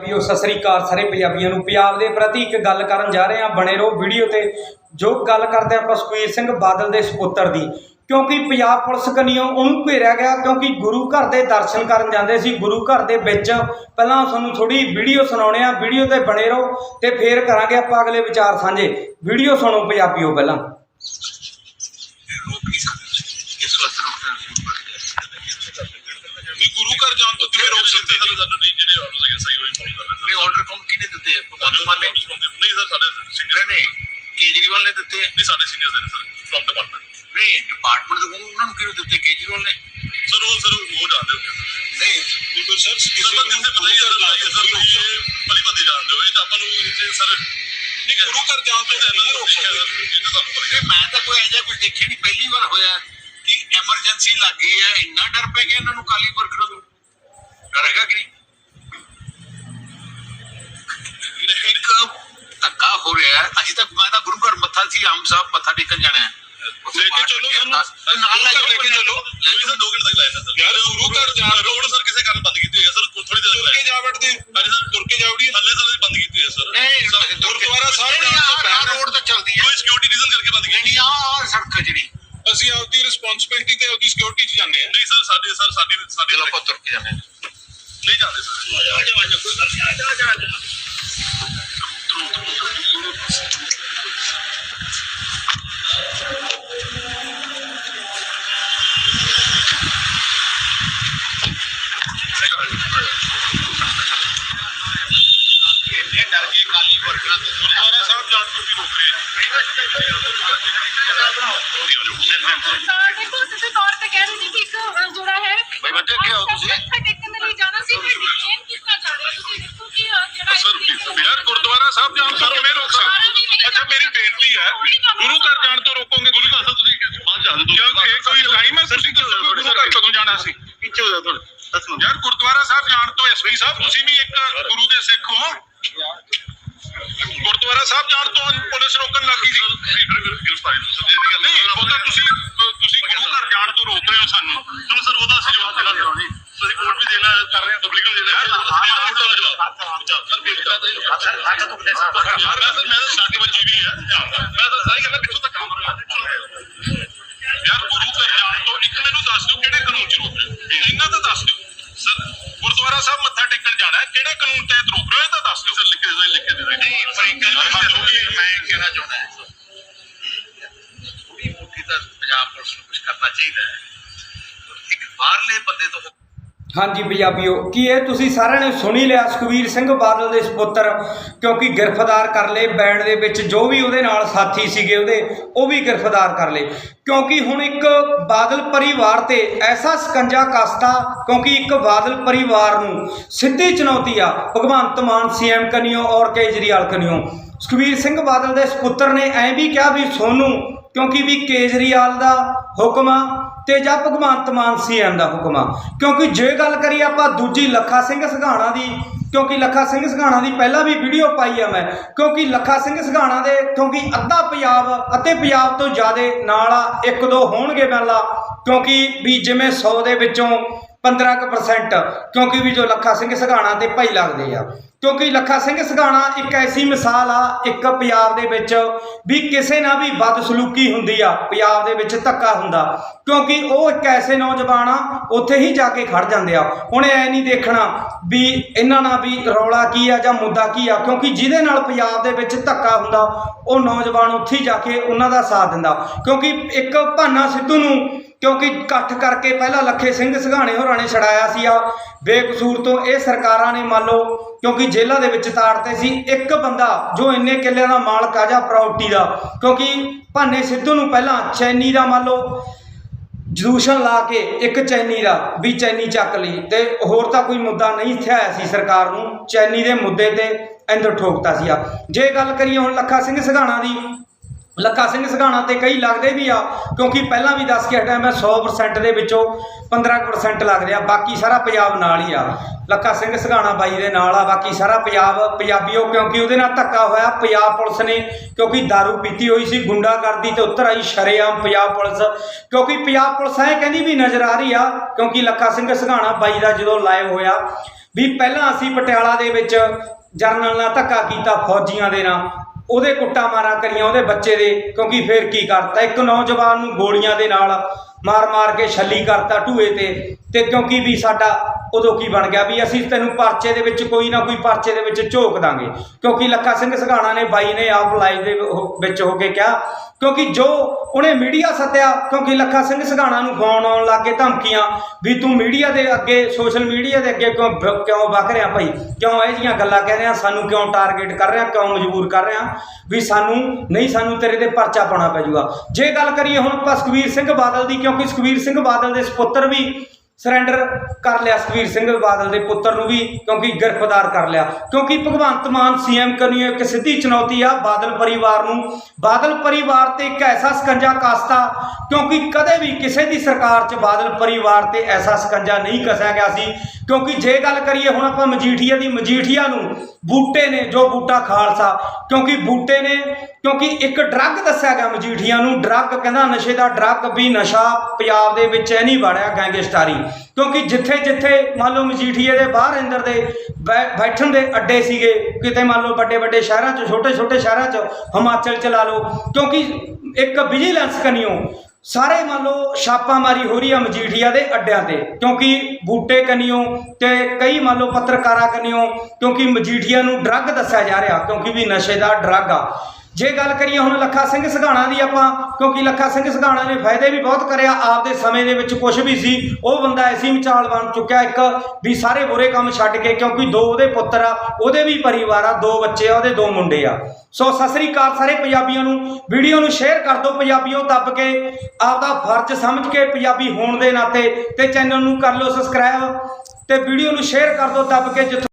ਵੀਓ ਸਤਿ ਸ੍ਰੀ ਅਕਾਲ ਸਾਰੇ ਪੰਜਾਬੀਆਂ ਨੂੰ। ਪੰਜਾਬ ਦੇ ਪ੍ਰਤੀ ਇੱਕ ਗੱਲ ਕਰਨ ਜਾ ਰਹੇ ਹਾਂ, ਬਣੇ ਰਹੋ ਵੀਡੀਓ ਤੇ। ਜੋ ਗੱਲ ਕਰਦੇ ਆਪਾਂ ਸੁਖਬੀਰ ਸਿੰਘ ਬਾਦਲ ਦੇ ਸੁਪੁੱਤਰ ਦੀ। ਕਿਉਂਕਿ ਪੰਜਾਬ ਪੁਲਿਸ ਕਨੀਓ ਉਹਨੂੰ ਘੇਰਿਆ ਗਿਆ, ਕਿਉਂਕਿ ਗੁਰੂ ਘਰ ਦੇ ਦਰਸ਼ਨ ਕਰਨ ਜਾਂਦੇ ਸੀ, ਗੁਰੂ ਘਰ ਦੇ ਵਿੱਚ ਪਹਿਲਾਂ ਤੁਹਾਨੂੰ ਥੋੜੀ ਵੀਡੀਓ ਸੁਣਾਉਣੇ ਆ ਵੀਡੀਓ ਤੇ ਬਣੇ ਰਹੋ ਤੇ ਫੇਰ ਕਰਾਂਗੇ ਆਪਾਂ ਅਗਲੇ ਵਿਚਾਰ ਸਾਂਝੇ। ਵੀਡੀਓ ਸੁਣੋ ਪੰਜਾਬੀਓ ਪਹਿਲਾਂ। ਗੁਰੂ ਘਰ ਜਾਣ ਤੋਂ ਕਿਵੇਂ ਰੋਕ ਸਕਦੇ ਨਹੀਂ ਨਹੀਂ ਕੇਜਰੀਵਾਲ ਨੇ ਦਿੱਤੇ? ਨਹੀਂ ਸਾਡੇ ਸੀਨੀਅਰਸ ਨੇ ਸਰ ਫਰਮ ਡਿਪਾਰਟਮੈਂਟ ਨਹੀਂ ਡਿਪਾਰਟਮੈਂਟ ਤੋਂ ਉਹਨਾਂ ਨੂੰ ਕਿਹਨੂੰ ਦਿੱਤੇ ਕੇਜਰੀਵਾਲ ਨੇ? ਸਰ ਉਹ ਸਰ ਉਹ ਜਾਣਦੇ ਹੋ ਨਹੀਂ। ਬਿਲਕੁਲ ਸਰ ਤਾਂ ਜਿੰਦੇ ਪਤਾ ਹੀ ਲਾਈ ਸਰ ਭਲੀ ਭਾਦੀ ਜਾਣਦੇ ਹੋ ਇਹ ਤਾਂ ਆਪਾਂ ਨੂੰ ਇਹ ਸਰ ਨਹੀਂ ਗੁਰੂ ਘਰ ਜਾਣ ਤੋਂ ਨਹੀਂ ਰੋਕ ਸਕਦੇ ਇਹ ਤਾਂ ਤੁਹਾਨੂੰ ਪਤਾ ਹੀ ਨਹੀਂ, ਮੈਂ ਤਾਂ ਕੋਈ ਐਜਾ ਕੁਝ ਦੇਖਿਆ ਨਹੀਂ ਪਹਿਲੀ ਵਾਰ ਹੋਇਆ ਕਿ ਐਮਰਜੈਂਸੀ ਲੱਗ ਗਈ ਹੈ ਇੰਨਾ ਡਰ ਪੈ ਗਿਆ ਇਹਨਾਂ ਨੂੰ ਕਾਲੀ ਵਰਕਰ ਨੂੰ ਡਰ ਹੈਗਾ ਕਿ ਨਹੀਂ ਇੱਕ ਧੱਕਾ ਹੋ ਰਿਹਾ ਹੈ। ਅਜੇ ਤੱਕ ਮੈਂ ਤਾਂ ਗੁਰੂ ਘਰ ਮੱਥਾ ਸੀ ਆਮ ਸਾਹਿਬ ਮੱਥਾ ਟੇਕਣ ਜਾਣਾ ਹੈ। ਲੈ ਕੇ ਚੱਲੋ ਸਾਨੂੰ। ਨਾਲ ਲੈ ਲੈ ਕੇ ਚੱਲੋ। ਲੈ ਸਰ 2 ਘੰਟੇ ਤੱਕ ਲਾਇਆ ਸਰ। ਯਾਰ ਗੁਰੂ ਘਰ ਜਾਣ ਰੋਡ ਸਰ ਕਿਸੇ ਕਾਰਨ ਬੰਦ ਕੀਤੀ ਹੋਈ ਹੈ ਸਰ? ਥੋੜੀ ਦੇਰ ਤੁਰ ਕੇ ਜਾ ਵੜਦੇ। ਹਾਂਜੀ ਸਰ। ਤੁਰ ਕੇ ਜਾਵੜੀ ਹੱਲੇ ਸਰ ਬੰਦ ਕੀਤੀ ਹੋਈ ਹੈ ਸਰ। ਨਹੀਂ ਸਰ, ਗੁਰਦੁਆਰਾ ਸਾਹਿਬ ਨਹੀਂ, ਤੋਂ ਪਹਿਲਾਂ ਰੋਡ ਤਾਂ ਚੱਲਦੀ ਹੈ। ਕੋਈ ਸਿਕਿਉਰਿਟੀ ਰੀਜ਼ਨ ਕਰਕੇ ਬੰਦ ਕੀਤੀ ਨਹੀਂ ਆਹ ਸੜਕ ਜਿਹੜੀ। ਅਸੀਂ ਆਪਦੀ ਰਿਸਪੌਂਸਿਬਿਲਟੀ ਤੇ ਆਪਦੀ ਸਿਕਿਉਰਿਟੀ 'ਚ ਜਾਂਦੇ ਹਾਂ। ਨਹੀਂ ਸਰ ਸਾਡੀ ਸਰ ਸਾਡੀ ਸਾਡੀ ਚਲੋ ਆਪਾਂ ਤੁਰ ਕੇ ਜਾਂਦੇ ਨਹੀਂ ਜਾਂਦੇ ਸਰ। ਇੰਨੇ ਗੁਰੂ ਘਰ ਜਾਣ ਤੋਂ ਰੋਕੋਗੇ ਗੁਰੂ ਘਰ ਤੋਂ ਤੁਸੀਂ ਬਾਹਰ ਜਾ ਦਿਓ ਕਿਉਂਕਿ ਇਹ ਕੋਈ ਟਾਈਮ ਹੈ ਤੁਸੀਂ ਦੱਸੋ ਗੁਰੂ ਘਰ ਕਦੋਂ ਜਾਣਾ ਸੀ? ਪਿੱਛੇ ਹੋ ਜਾ ਥੋੜਾ ਦੱਸੋ। ਯਾਰ ਗੁਰਦੁਆਰਾ ਸਾਹਿਬ ਜਾਣ ਤੋਂ ਐਸਪੀ ਸਾਹਿਬ ਤੁਸੀਂ ਵੀ ਇੱਕ ਗੁਰੂ ਦੇ ਸਿੱਖ ਹੋ। ਗੁਰਦੁਆਰਾ ਸਾਹਿਬ ਜਾਣ ਤੋਂ ਪੁਲਿਸ ਰੋਕਣ ਲੱਗੀ ਸੀ। ਨਹੀਂ ਉਹ ਤਾਂ ਤੁਸੀਂ ਤੁਸੀਂ ਗੁਰੂ ਘਰ ਜਾਣ ਤੋਂ ਰੋਕ ਰਹੇ ਹੋ ਸਾਨੂੰ। ਮੈਂ ਤਾਂ ਮੈਂ ਤਾਂ 60 ਵਜੇ ਵੀ ਹੈ ਮੈਂ ਤਾਂ ਸਾਰੀ ਗੱਲਾਂ ਪਿੱਛੋਂ ਤੱਕ ਕੰਮ ਰਿਹਾ ਯਾਰ ਗੁਰੂ ਘਰ ਜਾਣ ਤੋਂ ਇੱਕ ਮੈਨੂੰ ਦੱਸ ਦਿਓ ਕਿਹੜੇ ਕਾਨੂੰਨ 'ਚ ਰੋਕ ਰਹੇ ਇਹਨਾਂ ਦਾ ਦੱਸ ਦਿਓ ਸਰ ਗੁਰਦੁਆਰਾ ਸਾਹਿਬ ਮੱਥਾ ਟੇਕਣ ਜਾਣਾ ਹੈ ਕਿਹੜੇ ਕਾਨੂੰਨ ਤਹਿਤ ਰੋਕ ਰਹੇ ਹੋ ਤਾਂ ਦੱਸ ਦਿਓ ਸਰ ਲਿਖ ਦੇ ਲਿਖ ਦੇ ਨਹੀਂ ਪਰ ਗੱਲ ਮੈਂ ਕਹਿਣਾ ਚਾਹੁੰਦਾ ਹਾਂ ਥੋੜੀ ਮੋਟੀ ਤਾਂ ਪੰਜਾਬ ਪੁਲਿਸ ਨੂੰ ਕੁਝ ਕਰਨਾ ਚਾਹੀਦਾ ਹੈ ਇੱਕ ਬਾਹਰਲੇ ਬੰਦੇ ਤੋਂ ਹਾਂਜੀ ਪੰਜਾਬੀਓ, ਕੀ ਇਹ ਤੁਸੀਂ ਸਾਰਿਆਂ ਨੇ ਸੁਣੀ ਲਿਆ ਸੁਖਬੀਰ ਸਿੰਘ ਬਾਦਲ ਦੇ ਸੁਪੁੱਤਰ? ਕਿਉਂਕਿ ਗ੍ਰਿਫਤਾਰ ਕਰ ਲਏ ਬੈਂਡ ਦੇ ਵਿੱਚ, ਜੋ ਵੀ ਉਹਦੇ ਨਾਲ ਸਾਥੀ ਸੀਗੇ ਉਹਦੇ, ਉਹ ਵੀ ਗ੍ਰਿਫਤਾਰ ਕਰ ਲਏ। ਕਿਉਂਕਿ ਹੁਣ ਇੱਕ ਬਾਦਲ ਪਰਿਵਾਰ ਤੇ ਐਸਾ ਸਕੰਜਾ ਕਸਤਾ, ਕਿਉਂਕਿ ਇੱਕ ਬਾਦਲ ਪਰਿਵਾਰ ਨੂੰ ਸਿੱਧੀ ਚੁਣੌਤੀ ਆ, ਭਗਵੰਤ ਮਾਨ ਸੀਐਮ ਕਨੀਓ ਔਰ ਕੇਜਰੀਵਾਲ ਕਨੀਓ। ਸੁਖਬੀਰ ਸਿੰਘ ਬਾਦਲ ਦੇ ਸੁਪੁੱਤਰ ਨੇ ਐਂ ਵੀ ਕਿਹਾ ਵੀ ਸੋਨੂੰ ਕਿਉਂਕਿ ਵੀ ਕੇਜਰੀਵਾਲ ਦਾ ਹੁਕਮ ਆ ਤੇ ਜਾਂ ਭਗਵੰਤ ਮਾਨ ਸੀਐਮ ਦਾ ਹੁਕਮ ਆ। ਕਿਉਂਕਿ ਜੇ ਗੱਲ ਕਰੀਏ ਆਪਾਂ ਦੂਜੀ ਲੱਖਾ ਸਿੰਘ ਸਘਾਣਾ ਦੀ, ਕਿਉਂਕਿ ਲੱਖਾ ਸਿੰਘ ਸਘਾਣਾ ਦੀ ਪਹਿਲਾਂ ਵੀ ਵੀਡੀਓ ਪਾਈ ਆ ਮੈਂ, ਕਿਉਂਕਿ ਲੱਖਾ ਸਿੰਘ ਸਘਾਣਾ ਦੇ ਕਿਉਂਕਿ ਅੱਧਾ ਪੰਜਾਬ ਅਤੇ ਪੰਜਾਬ ਤੋਂ ਜ਼ਿਆਦਾ ਨਾਲ ਆ, ਇੱਕ ਦੋ ਹੋਣਗੇ ਪਹਿਲਾਂ ਕਿਉਂਕਿ ਵੀ ਜਿਵੇਂ 100 ਦੇ ਵਿੱਚੋਂ 15% ਕਿਉਂਕਿ ਵੀ ਜੋ ਲੱਖਾ ਸਿੰਘ ਸਘਾਣਾ ਤੇ ਭਾਈ ਲੱਗਦੇ ਆ। ਕਿਉਂਕਿ ਲੱਖਾ ਸਿੰਘ ਸਘਾਣਾ ਇੱਕ ਐਸੀ ਮਿਸਾਲ ਆ, ਇੱਕ ਪੰਜਾਬ ਦੇ ਵਿੱਚ ਵੀ ਕਿਸੇ ਨਾਲ ਵੀ ਬਦਸਲੂਕੀ ਹੁੰਦੀ ਆ, ਪੰਜਾਬ ਦੇ ਵਿੱਚ ਧੱਕਾ ਹੁੰਦਾ। ਕਿਉਂਕਿ ਉਹ ਇੱਕ ਐਸੇ ਨੌਜਵਾਨ ਆ, ਉੱਥੇ ਹੀ ਜਾ ਕੇ ਖੜ ਜਾਂਦੇ ਆ। ਹੁਣ ਐ ਨਹੀਂ ਦੇਖਣਾ ਵੀ ਇਹਨਾਂ ਨਾਲ ਵੀ ਰੌਲਾ ਕੀ ਆ ਜਾਂ ਮੁੱਦਾ ਕੀ ਆ, ਕਿਉਂਕਿ ਜਿਹਦੇ ਨਾਲ ਪੰਜਾਬ ਦੇ ਵਿੱਚ ਧੱਕਾ ਹੁੰਦਾ, ਉਹ ਨੌਜਵਾਨ ਉੱਥੇ ਹੀ ਜਾ ਕੇ ਉਹਨਾਂ ਦਾ ਸਾਥ ਦਿੰਦਾ। ਕਿਉਂਕਿ ਇੱਕ ਭਾਨਾ ਸਿੱਧੂ ਨੂੰ ਕਿਉਂਕਿ ਇਕੱਠ ਕਰਕੇ ਪਹਿਲਾਂ ਲੱਖੇ ਸਿੰਘ ਸਘਾਣੇ ਹੋਰਾਂ ਨੇ ਛੜਾਇਆ ਸੀ ਆ। ਬੇਕਸੂਰ ਤੋਂ ਇਹ ਸਰਕਾਰਾਂ ਨੇ ਮੰਨ ਲਓ, ਕਿਉਂਕਿ ਜੇਲ੍ਹਾਂ ਦੇ ਵਿੱਚ ਤਾੜਤੇ ਸੀ, ਇੱਕ ਬੰਦਾ ਜੋ ਇੰਨੇ ਕਿੱਲਿਆਂ ਦਾ ਮਾਲਕ ਆ ਜਾਂ ਪ੍ਰਾਪਰਟੀ ਦਾ, ਕਿਉਂਕਿ ਭਾਨੇ ਸਿੱਧੂ ਨੂੰ ਪਹਿਲਾਂ ਚੈਨੀ ਦਾ ਮੰਨ ਲਓ ਜਦੂਸ਼ਣ ਲਾ ਕੇ ਇੱਕ ਚੈਨੀ ਦਾ, ਵੀ ਚੈਨੀ ਚੱਕ ਲਈ ਤੇ ਹੋਰ ਤਾਂ ਕੋਈ ਮੁੱਦਾ ਨਹੀਂ ਥਿਆਇਆ ਸੀ ਸਰਕਾਰ ਨੂੰ, ਚੈਨੀ ਦੇ ਮੁੱਦੇ ਤੇ ਇੰਦਰ ਠੋਕਤਾ ਸੀ ਆ। ਜੇ ਗੱਲ ਕਰੀਏ ਹੁਣ ਲੱਖਾ ਸਿੰਘ ਸਘਾਣਾ ਦੀ ਲੱਖਾ ਸਿੰਘ ਸਘਾਣਾ ਤੇ ਕਈ ਲੱਗਦੇ ਵੀ ਆ, ਕਿਉਂਕਿ ਪਹਿਲਾਂ ਵੀ ਦੱਸ ਕੇ ਹਟਿਆ, ਮੈਂ 100% ਦੇ ਵਿੱਚੋਂ 15% ਲੱਗ ਰਿਹਾ, ਬਾਕੀ ਸਾਰਾ ਪੰਜਾਬ ਨਾਲ ਹੀ ਆ। ਲੱਖਾ ਸਿੰਘ ਸਘਾਣਾ ਬਾਈ ਦੇ ਨਾਲ ਆ, ਬਾਕੀ ਸਾਰਾ ਪੰਜਾਬ ਪੰਜਾਬੀਓ, ਕਿਉਂਕਿ ਉਹਦੇ ਨਾਲ ਧੱਕਾ ਹੋਇਆ, ਪੰਜਾਬ ਪੁਲਿਸ ਨੇ, ਕਿਉਂਕਿ दारू ਪੀਤੀ ਹੋਈ ਸੀ, ਗੁੰਡਾਗਰਦੀ ਤੇ ਉੱਤਰ ਆਈ, ਸ਼ਰੇਆਮ ਪੰਜਾਬ ਪੁਲਿਸ। ਕਿਉਂਕਿ ਪੰਜਾਬ ਪੁਲਿਸ ਐ ਕਹਿੰਦੀ ਵੀ ਨਜ਼ਰ ਆ ਰਹੀ ਆ, ਕਿਉਂਕਿ ਲੱਖਾ ਸਿੰਘ ਸਘਾਣਾ ਬਾਈ ਦਾ ਜਦੋਂ ਲਾਈਵ ਹੋਇਆ, ਵੀ ਪਹਿਲਾਂ ਅਸੀਂ ਪਟਿਆਲਾ ਦੇ ਵਿੱਚ ਜਰਨਲ ਨਾਲ ਧੱਕਾ ਕੀਤਾ ਫੌਜੀਆਂ ਦੇ ਨਾਲ ਉਹਦੇ ਕੁੱਟਾ ਮਾਰਾਂ ਕਰੀਆਂ ਉਹਦੇ ਬੱਚੇ ਦੇ, ਕਿਉਂਕਿ ਫੇਰ ਕੀ ਕਰਤਾ? ਇੱਕ ਨੌਜਵਾਨ ਨੂੰ ਗੋਲੀਆਂ ਦੇ ਨਾਲ ਮਾਰ-ਮਾਰ ਕੇ ਛੱਲੀ ਕਰਤਾ ਢੂਏ ਤੇ ਤੇ ਕਿਉਂਕਿ ਵੀ ਸਾਡਾ ਉਦੋਂ ਕੀ ਬਣ ਗਿਆ ਵੀ ਅਸੀਂ ਤੈਨੂੰ ਪਰਚੇ ਦੇ ਵਿੱਚ ਕੋਈ ਨਾ ਕੋਈ ਪਰਚੇ ਦੇ ਵਿੱਚ ਝੋਕ ਦਾਂਗੇ। ਕਿਉਂਕਿ ਲੱਖਾ ਸਿੰਘ ਸਘਾਣਾ ਨੇ ਬਾਈ ਨੇ ਆਪ ਲਾਈਵ ਦੇ ਵਿੱਚ ਹੋ ਕੇ ਕਿਹਾ, ਕਿਉਂਕਿ ਜੋ ਉਹਨੇ ਮੀਡੀਆ ਸੱਦਿਆ, ਕਿਉਂਕਿ ਲੱਖਾ ਸਿੰਘ ਸਘਾਣਾ ਨੂੰ ਫੋਨ ਆਉਣ ਲੱਗੇ ਧਮਕੀਆਂ ਵੀ ਤੂੰ ਮੀਡੀਆ ਦੇ ਅੱਗੇ, ਸੋਸ਼ਲ ਮੀਡੀਆ ਦੇ ਅੱਗੇ ਕਿਉਂ ਬ- ਕਿਉਂ ਵਗ ਰਿਹਾ ਭਾਈ? ਕਿਉਂ ਇਹ ਜੀਆਂ ਗੱਲਾਂ ਕਹਿ ਰਿਹਾ, ਸਾਨੂੰ ਕਿਉਂ ਟਾਰਗੇਟ ਕਰ ਰਿਹਾ, ਕਿਉਂ ਮਜਬੂਰ ਕਰ ਰਿਹਾ? ਵੀ ਸਾਨੂੰ, ਨਹੀਂ ਸਾਨੂੰ ਤੇਰੇ ਤੇ ਪਰਚਾ ਪਾਉਣਾ ਪੈ ਜੂਗਾ ਜੇ ਗੱਲ ਕਰੀਏ ਹੁਣ ਆਪਾਂ ਸੁਖਬੀਰ ਸਿੰਘ ਬਾਦਲ ਦੀ, ਕਿਉਂਕਿ ਸੁਖਬੀਰ ਸਿੰਘ ਬਾਦਲ ਦੇ ਸੁਪੁੱਤਰ ਵੀ ਸਰੈਂਡਰ ਕਰ ਲਿਆ ਸੁਖਬੀਰ ਸਿੰਘ ਬਾਦਲ ਦੇ ਪੁੱਤਰ ਨੂੰ ਵੀ, ਕਿਉਂਕਿ ਗ੍ਰਿਫਤਾਰ ਕਰ ਲਿਆ। ਕਿਉਂਕਿ ਭਗਵੰਤ ਮਾਨ ਸੀਐਮ ਕਰਨੀ ਇੱਕ ਸਿੱਧੀ ਚੁਣੌਤੀ ਆ ਬਾਦਲ ਪਰਿਵਾਰ ਨੂੰ। ਬਾਦਲ ਪਰਿਵਾਰ ਤੇ ਇੱਕ ਐਸਾ ਸਕੰਜਾ ਕਾਸਤਾ, ਕਿਉਂਕਿ ਕਦੇ ਵੀ ਕਿਸੇ ਦੀ ਸਰਕਾਰ 'ਚ ਬਾਦਲ ਪਰਿਵਾਰ ਤੇ ਐਸਾ ਸਕੰਜਾ ਨਹੀਂ ਕਸਿਆ ਗਿਆ ਸੀ। ਕਿਉਂਕਿ ਜੇ ਗੱਲ ਕਰੀਏ ਹੁਣ ਆਪਾਂ ਮਜੀਠੀਆ ਦੀ, ਮਜੀਠੀਆ ਨੂੰ ਬੂਟੇ ਨੇ, ਜੋ ਬੂਟਾ ਖਾਲਸਾ, ਕਿਉਂਕਿ ਬੂਟੇ ਨੇ ਕਿਉਂਕਿ ਇੱਕ ਡਰੱਗ ਦੱਸਿਆ ਗਿਆ ਮਜੀਠੀਆ ਨੂੰ, ਡਰੱਗ ਕਹਿੰਦਾ ਨਸ਼ੇ ਦਾ ਡਰੱਗ ਵੀ ਨਸ਼ਾ, ਪੰਜਾਬ ਦੇ ਵਿੱਚ ਐ ਨਹੀਂ ਵੜਿਆ ਗੈਂਗਸਟਰੀ। ਕਿਉਂਕਿ ਜਿੱਥੇ ਜਿੱਥੇ ਮੰਨ ਲਓ ਮਜੀਠੀਏ ਦੇ ਬਾਹਰ ਅੰਦਰ ਦੇ ਬੈ- ਬੈਠਣ ਦੇ ਅੱਡੇ ਸੀਗੇ, ਕਿਤੇ ਮੰਨ ਲਓ ਵੱਡੇ ਵੱਡੇ ਸ਼ਹਿਰਾਂ 'ਚ, ਛੋਟੇ ਛੋਟੇ ਸ਼ਹਿਰਾਂ 'ਚ, ਹਿਮਾਚਲ 'ਚ ਲਾ ਲਓ, ਕਿਉਂਕਿ ਇੱਕ ਵਿਜੀਲੈਂਸ ਕਨੀਓ, ਸਾਰੇ ਮੰਨ ਲਓ ਛਾਪਾਮਾਰੀ ਹੋ ਰਹੀ ਆ ਮਜੀਠੀਆ ਦੇ ਅੱਡਿਆਂ ਤੇ। ਕਿਉਂਕਿ ਬੂਟੇ ਕਨੀਓ ਤੇ ਕਈ ਮੰਨ ਲਓ ਪੱਤਰਕਾਰਾਂ ਕਨੀਓ, ਕਿਉਂਕਿ ਮਜੀਠੀਆ ਨੂੰ ਡਰੱਗ ਦੱਸਿਆ ਜਾ ਰਿਹਾ, ਕਿਉਂਕਿ ਵੀ ਨਸ਼ੇ ਦਾ ਡਰੱਗ ਆ। ਜੇ ਗੱਲ ਕਰੀਏ ਹੁਣ ਲੱਖਾ ਸਿੰਘ ਸਘਾਣਾ ਦੀ ਆਪਾਂ, ਕਿਉਂਕਿ ਲੱਖਾ ਸਿੰਘ ਸਘਾਣਾ ਨੇ ਫਾਇਦੇ ਵੀ ਬਹੁਤ ਕਰਿਆ, ਆਪਦੇ ਸਮੇਂ ਦੇ ਵਿੱਚ ਕੁਝ ਵੀ ਸੀ, ਉਹ ਬੰਦਾ ਐਸੀ ਮਿਸਾਲ ਬਣ ਚੁੱਕਿਆ ਇੱਕ, ਵੀ ਸਾਰੇ ਬੁਰੇ ਕੰਮ ਛੱਡ ਕੇ, ਕਿਉਂਕਿ ਦੋ ਉਹਦੇ ਪੁੱਤਰ ਆ, ਉਹਦੇ ਵੀ ਪਰਿਵਾਰ ਆ, ਦੋ ਬੱਚੇ ਆ, ਉਹਦੇ ਦੋ ਮੁੰਡੇ ਆ। ਸੋ ਸਤਿ ਸ੍ਰੀ ਅਕਾਲ ਸਾਰੇ ਪੰਜਾਬੀਆਂ ਨੂੰ, ਵੀਡੀਓ ਨੂੰ ਸ਼ੇਅਰ ਕਰ ਦਿਓ, ਪੰਜਾਬੀਓ ਦੱਬ ਕੇ, ਆਪਦਾ ਫਰਜ਼ ਸਮਝ ਕੇ ਪੰਜਾਬੀ ਹੋਣ ਦੇ ਨਾਤੇ, ਤੇ ਚੈਨਲ ਨੂੰ ਕਰ ਲਓ ਸਬਸਕ੍ਰਾਈਬ ਤੇ ਵੀਡੀਓ ਨੂੰ ਸ਼ੇਅਰ ਕਰ ਦਿਓ ਦੱਬ ਕੇ, ਜਿੱਥੋਂ